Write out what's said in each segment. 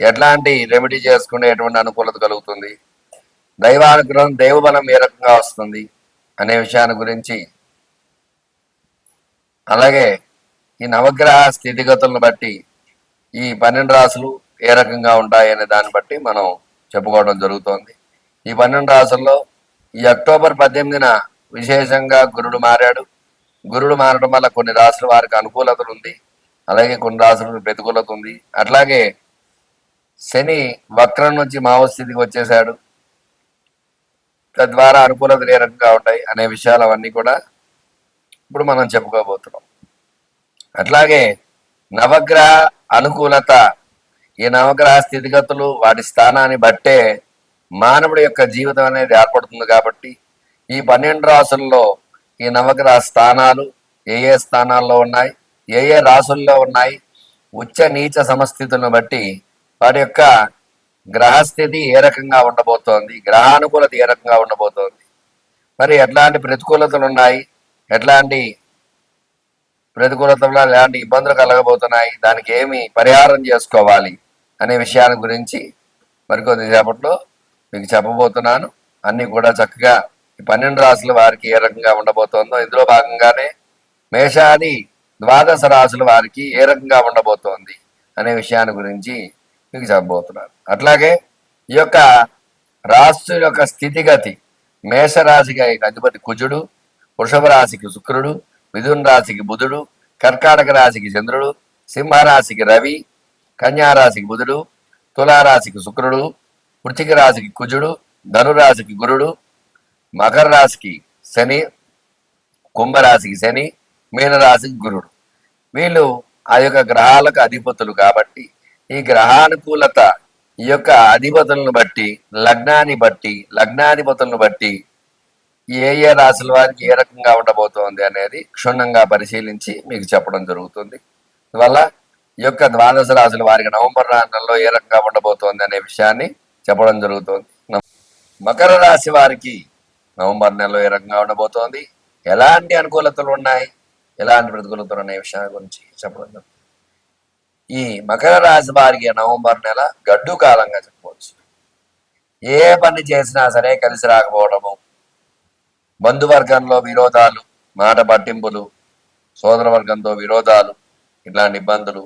ఎట్లాంటి రెమెడీ చేసుకునే ఎటువంటి అనుకూలత కలుగుతుంది? దైవానుగ్రహం దైవబలం ఏ రకంగా వస్తుంది? అనే విషయాన్ని గురించి. అలాగే ఈ నవగ్రహ స్థితిగతులను బట్టి ఈ పన్నెండు రాసులు ఏ రకంగా ఉంటాయి అనే దాన్ని బట్టి మనం చెప్పుకోవడం జరుగుతోంది. ఈ పన్నెండు రాసుల్లో ఈ అక్టోబర్ పద్దెనిమిదిన విశేషంగా గురుడు మారాడు. గురుడు మారడం వల్ల కొన్ని రాసులు వారికి అనుకూలత ఉంది. అలాగే కొన్ని రాసులకు ప్రతికూలత ఉంది. అట్లాగే శని వక్రం నుంచి మావస్థితికి వచ్చేసాడు తద్వారా అనుకూలత ఏ రకంగా ఉంటాయి అనే విషయాలు అవన్నీ కూడా ఇప్పుడు మనం చెప్పుకోబోతున్నాం. అట్లాగే నవగ్రహ అనుకూలత ఈ నవగ్రహ స్థితిగతులు వాటి స్థానాన్ని బట్టే మానవుడి యొక్క జీవితం అనేది ఏర్పడుతుంది కాబట్టి ఈ పన్నెండు రాసుల్లో ఈ నవగ్రహ స్థానాలు ఏ ఏ స్థానాల్లో ఉన్నాయి ఏ ఏ రాసుల్లో ఉన్నాయి ఉచ్చ నీచ సమస్థితులను బట్టి వారి యొక్క గ్రహస్థితి ఏ రకంగా ఉండబోతోంది? గ్రహానుకూలత ఏ రకంగా ఉండబోతోంది? మరి ఎట్లాంటి ప్రతికూలతలు ఉన్నాయి? ఎట్లాంటి ప్రతికూలతలు ఎలాంటి ఇబ్బందులు కలగబోతున్నాయి? దానికి ఏమి పరిహారం చేసుకోవాలి? అనే విషయాల గురించి మరికొద్ది సేపట్లో మీకు చెప్పబోతున్నాను. అన్నీ కూడా చక్కగా ఈ పన్నెండు రాసుల వారికి ఏ రకంగా ఉండబోతోందో ఇందులో భాగంగానే మేషాది ద్వాదశ రాసుల వారికి ఏ రకంగా ఉండబోతోంది అనే విషయాన్ని గురించి మీకు చెప్పబోతున్నారు అట్లాగే ఈ యొక్క రాశి యొక్క స్థితిగతి మేషరాశికి అధిపతి కుజుడు వృషభ రాశికి శుక్రుడు మిథున రాశికి బుధుడు కర్కాటక రాశికి చంద్రుడు సింహరాశికి రవి కన్యారాశికి బుధుడు తులారాశికి శుక్రుడు వృచ్చిక రాశికి కుజుడు ధనురాశికి గురుడు మకర రాశికి శని కుంభరాశికి శని మీనరాశికి గురుడు. వీళ్ళు ఆ యొక్క గ్రహాలకు అధిపతులు కాబట్టి ఈ గ్రహానుకూలత ఈ యొక్క అధిపతులను బట్టి లగ్నాన్ని బట్టి లగ్నాధిపతులను బట్టి ఏ ఏ రాశుల వారికి ఏ రకంగా ఉండబోతోంది అనేది క్షుణ్ణంగా పరిశీలించి మీకు చెప్పడం జరుగుతుంది. అందువల్ల ఈ యొక్క ద్వాదశ రాశుల వారికి నవంబర్ నెలలో ఏ రకంగా ఉండబోతోంది అనే విషయాన్ని చెప్పడం జరుగుతుంది. మకర రాశి వారికి నవంబర్ నెలలో ఏ రకంగా ఉండబోతోంది? ఎలాంటి అనుకూలతలు ఉన్నాయి? ఎలాంటి ప్రతికూలతలు అనే విషయాల గురించి చెప్పడం జరుగుతుంది. ఈ మకర రాశి వారికి నవంబర్ నెల గడ్డు కాలంగా చెప్పవచ్చు. ఏ పని చేసినా సరే కలిసి రాకపోవడము బంధువర్గంలో విరోధాలు మాట పట్టింపులు సోదర వర్గంతో విరోధాలు ఇట్లాంటి ఇబ్బందులు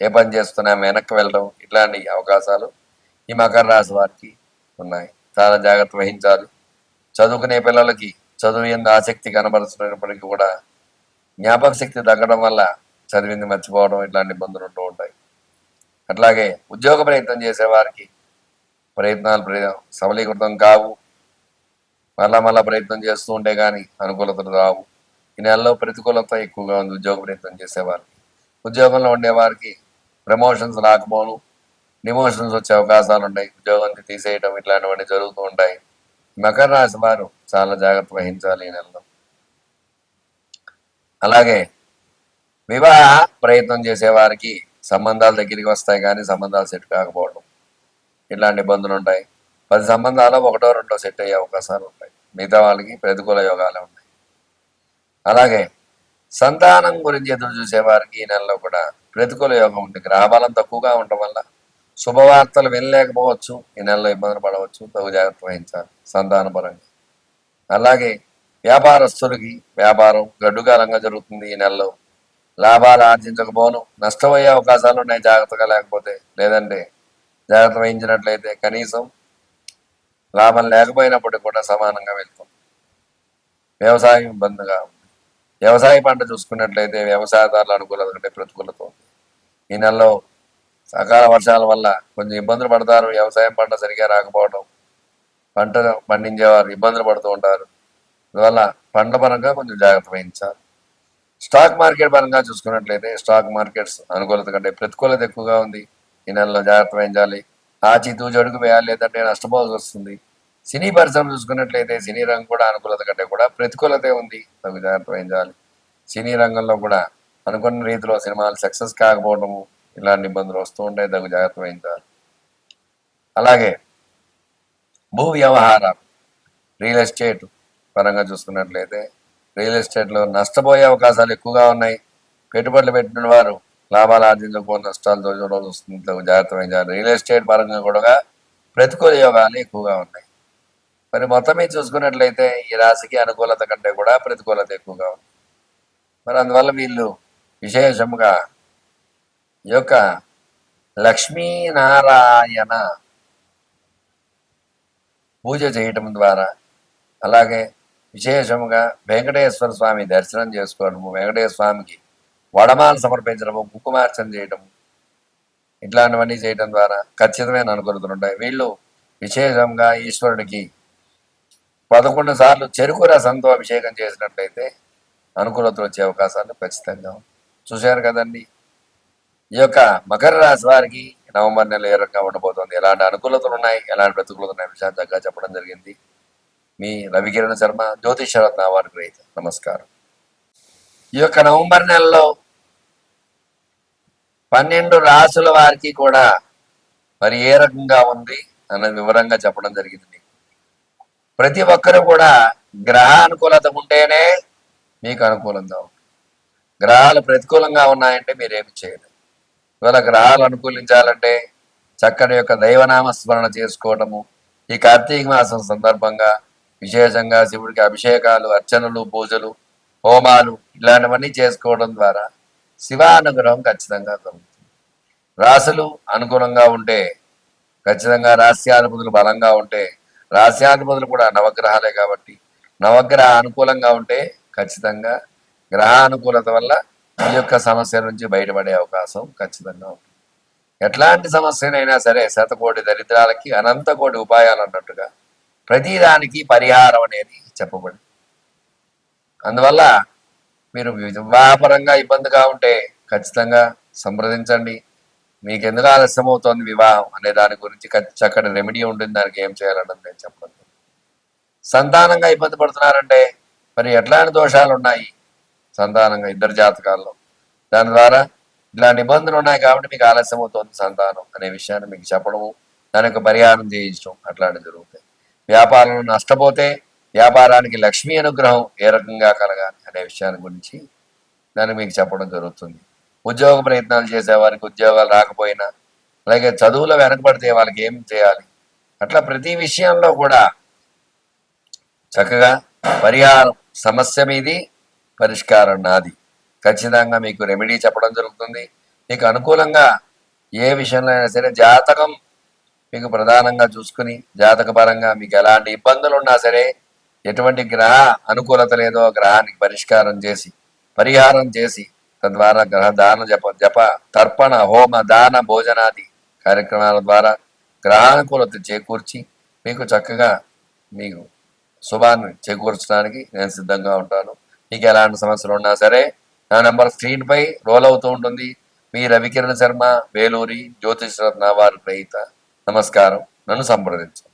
ఏ పని చేస్తున్నా వెనక్కి వెళ్ళడం ఇట్లాంటి అవకాశాలు ఈ మకర రాశి వారికి ఉన్నాయి. చాలా జాగ్రత్త వహించాలి. చదువుకునే పిల్లలకి చదువు ఎందు ఆసక్తి కనబరుస్తున్నప్పటికీ కూడా జ్ఞాపక శక్తి తగ్గడం వల్ల చదివింది మర్చిపోవడం ఇట్లాంటి ఇబ్బందులు ఉంటూ ఉంటాయి. అట్లాగే ఉద్యోగ ప్రయత్నం చేసే వారికి ప్రయత్నాలు సబలీకృతం కావు. మళ్ళా మళ్ళా ప్రయత్నం చేస్తూ ఉంటే కానీ అనుకూలతలు రావు. ఈ నెలలో ప్రతికూలత ఎక్కువగా ఉంది ఉద్యోగ ప్రయత్నం చేసేవారికి. ఉద్యోగంలో ఉండేవారికి ప్రమోషన్స్ రాకపోను డిమోషన్స్ వచ్చే అవకాశాలు ఉంటాయి ఉద్యోగం తీసేయడం ఇట్లాంటివన్నీ జరుగుతూ ఉంటాయి. మకర రాశి వారు చాలా జాగ్రత్త వహించాలి ఈ నెలలో. అలాగే వివాహ ప్రయత్నం చేసేవారికి సంబంధాలు దగ్గరికి వస్తాయి కానీ సంబంధాలు సెట్ కాకపోవడం. ఇలాంటి ఇబ్బందులు ఉంటాయి? పది సంబంధాలు ఒకటో రెండో సెట్ అయ్యే అవకాశాలు ఉంటాయి. మిగతా వాళ్ళకి ప్రతికూల యోగాలే ఉన్నాయి అలాగే సంతానం గురించి ఎదురు చూసేవారికి ఈ నెలలో కూడా ప్రతికూల యోగం ఉంది గ్రహబలం తక్కువగా ఉండటం వల్ల శుభవార్తలు వినలేకపోవచ్చు. ఈ నెలలో ఇబ్బందులు పడవచ్చు. తగు జాగ్రత్త వహించాలి సంతానపరంగా. అలాగే వ్యాపారస్తులకి వ్యాపారం గడ్డుకాలంగా జరుగుతుంది ఈ నెలలో. లాభాలు ఆర్జించకపోను నష్టమయ్యే అవకాశాలు ఉన్నాయి జాగ్రత్తగా లేకపోతే. లేదంటే జాగ్రత్త వహించినట్లయితే కనీసం లాభం లేకపోయినప్పటికీ కూడా సమానంగా వెళ్తాం. వ్యవసాయం ఇబ్బందిగా వ్యవసాయ పంట చూసుకున్నట్లయితే వ్యవసాయదారులు అనుకూలత కంటే ప్రతికూలత ఉంది. ఈ నెలలో సకాల వర్షాల వల్ల కొంచెం ఇబ్బందులు పడతారు. వ్యవసాయం పంట సరిగా రాకపోవడం పంట పండించేవారు ఇబ్బందులు పడుతూ ఉంటారు. అందువల్ల పంట పరంగా కొంచెం జాగ్రత్త వహించాలి. స్టాక్ మార్కెట్ పరంగా చూసుకున్నట్లయితే స్టాక్ మార్కెట్స్ అనుకూలత కంటే ప్రతికూలత ఎక్కువగా ఉంది. ఈ నెలలో జాగ్రత్త వహించాలి ఆచితూచి అడుగు వేయాలి లేదంటే నష్టపోవాల్సి వస్తుంది. సినీ పరిశ్రమ చూసుకున్నట్లయితే సినీ రంగం కూడా అనుకూలత కంటే కూడా ప్రతికూలతే ఉంది. తగు జాగ్రత్త వహించాలి సినీ రంగంలో కూడా అనుకున్న రీతిలో సినిమాలు సక్సెస్ కాకపోవడము ఇలాంటి ఇబ్బందులు వస్తూ ఉంటాయి. తగు జాగ్రత్త వహించాలి అలాగే భూ వ్యవహారాలు రియల్ ఎస్టేట్ పరంగా చూసుకున్నట్లయితే రియల్ ఎస్టేట్లో నష్టపోయే అవకాశాలు ఎక్కువగా ఉన్నాయి. పెట్టుబడులు పెట్టిన వారు లాభాలు ఆర్జించకపోతే నష్టాలతో చూడాల్సి వస్తుంది. జాగ్రత్త వహించాలి రియల్ ఎస్టేట్ పరంగా కూడా ప్రతికూల యోగాలు ఎక్కువగా ఉన్నాయి. మరి మొత్తం మీద చూసుకున్నట్లయితే ఈ రాశికి అనుకూలత కంటే కూడా ప్రతికూలత ఎక్కువగా ఉంది. మరి అందువల్ల వీళ్ళు విశేషముగా ఈ యొక్క లక్ష్మీనారాయణ పూజ చేయటం ద్వారా అలాగే విశేషముగా వెంకటేశ్వర స్వామి దర్శనం చేసుకోవడము వెంకటేశ్వర స్వామికి వడమాలు సమర్పించడము కుంకుమార్చన చేయడము ఇట్లాంటివన్నీ చేయడం ద్వారా ఖచ్చితమైన అనుకూలతలు ఉంటాయి. వీళ్ళు విశేషంగా ఈశ్వరుడికి పదకొండు సార్లు చెరుకు రసంతో అభిషేకం చేసినట్లయితే అనుకూలతలు వచ్చే అవకాశాలు ఖచ్చితంగా చూశారు కదండి? ఈ యొక్క మకర రాశి వారికి నవంబర్ నెల ఏ రకంగా ఉండబోతోంది? ఎలాంటి అనుకూలతలు ఉన్నాయి? ఎలాంటి ప్రతికూలతలు ఉన్నాయి? విషయాలు చక్కగా చెప్పడం జరిగింది. మీ రవికిరణ్ శర్మ జ్యోతిషరత్న అవార్డు గ్రహీత నమస్కారం. ఈ యొక్క నవంబర్ నెలలో పన్నెండు రాసుల వారికి కూడా మరి ఏ రకంగా ఉంది అన్నది వివరంగా చెప్పడం జరిగింది ప్రతి ఒక్కరు కూడా గ్రహ అనుకూలత ఉంటేనే మీకు అనుకూలంగా ఉంటుంది. గ్రహాలు ప్రతికూలంగా ఉన్నాయంటే మీరేమి చేయలేదు ఇవాళ గ్రహాలు అనుకూలించాలంటే చక్కని యొక్క దైవనామ స్మరణ చేసుకోవటము ఈ కార్తీక మాసం సందర్భంగా విశేషంగా శివుడికి అభిషేకాలు అర్చనలు పూజలు హోమాలు ఇలాంటివన్నీ చేసుకోవడం ద్వారా శివానుగ్రహం ఖచ్చితంగా కలుగుతుంది. రాశులు అనుకూలంగా ఉంటే ఖచ్చితంగా రాస్యాధిపతులు బలంగా ఉంటే రాస్యాధిపతులు కూడా నవగ్రహాలే కాబట్టి నవగ్రహ అనుకూలంగా ఉంటే ఖచ్చితంగా గ్రహానుకూలత వల్ల ఈ యొక్క సమస్య నుంచి బయటపడే అవకాశం ఖచ్చితంగా ఉంటుంది. ఎట్లాంటి సమస్యనైనా సరే శతకోటి దరిద్రాలకి అనంత కోటి ఉపాయాలు అన్నట్టుగా ప్రతిదానికి పరిహారం అనేది చెప్పబడి. అందువల్ల మీరు వివాహపరంగా ఇబ్బందిగా ఉంటే ఖచ్చితంగా సంప్రదించండి. మీకు ఎందుకు ఆలస్యం అవుతోంది వివాహం అనే దాని గురించి చక్కటి రెమెడీ ఉంటుంది. దానికి ఏం చేయాలన్నది నేను చెప్పండి సంతానంగా ఇబ్బంది పడుతున్నారంటే మరి ఎట్లాంటి దోషాలు ఉన్నాయి సంతానంగా ఇద్దరు జాతకాల్లో. దాని ద్వారా ఇలాంటి ఇబ్బందులు ఉన్నాయి కాబట్టి మీకు ఆలస్యం అవుతుంది సంతానం అనే విషయాన్ని మీకు చెప్పడము దాని యొక్క పరిహారం చేయించడం అట్లాంటివి జరుగుతాయి. వ్యాపారంలో నష్టపోతే వ్యాపారానికి లక్ష్మీ అనుగ్రహం ఏ రకంగా కలగాలి అనే విషయాన్ని గురించి దాన్ని మీకు చెప్పడం జరుగుతుంది. ఉద్యోగ ప్రయత్నాలు చేసేవారికి ఉద్యోగాలు రాకపోయినా అలాగే చదువులో వెనకబడితే వాళ్ళకి ఏం చేయాలి? అట్లా ప్రతి విషయంలో కూడా చక్కగా పరిహారం సమస్య మీది పరిష్కారం నాది. ఖచ్చితంగా మీకు రెమెడీ చెప్పడం జరుగుతుంది. మీకు అనుకూలంగా ఏ విషయంలో అయినా సరే జాతకం మీకు ప్రధానంగా చూసుకుని జాతక పరంగా మీకు ఎలాంటి ఇబ్బందులు ఉన్నా సరే ఎటువంటి గ్రహ అనుకూలత లేదో గ్రహానికి పరిష్కారం చేసి పరిహారం చేసి తద్వారా గ్రహ దాన జప జప తర్పణ హోమ దాన భోజనాది కార్యక్రమాల ద్వారా గ్రహానుకూలత చేకూర్చి మీకు చక్కగా మీకు శుభాన్ని చేకూర్చడానికి నేను సిద్ధంగా ఉంటాను. మీకు ఎలాంటి సమస్యలు ఉన్నా సరే నా నెంబర్ స్క్రీన్పై రోల్ అవుతూ ఉంటుంది. మీ రవికిరణ్ శర్మ వేలూరి జ్యోతిష్ రత్న వారి రహిత నమస్కారం. నన్ను సంప్రదించండి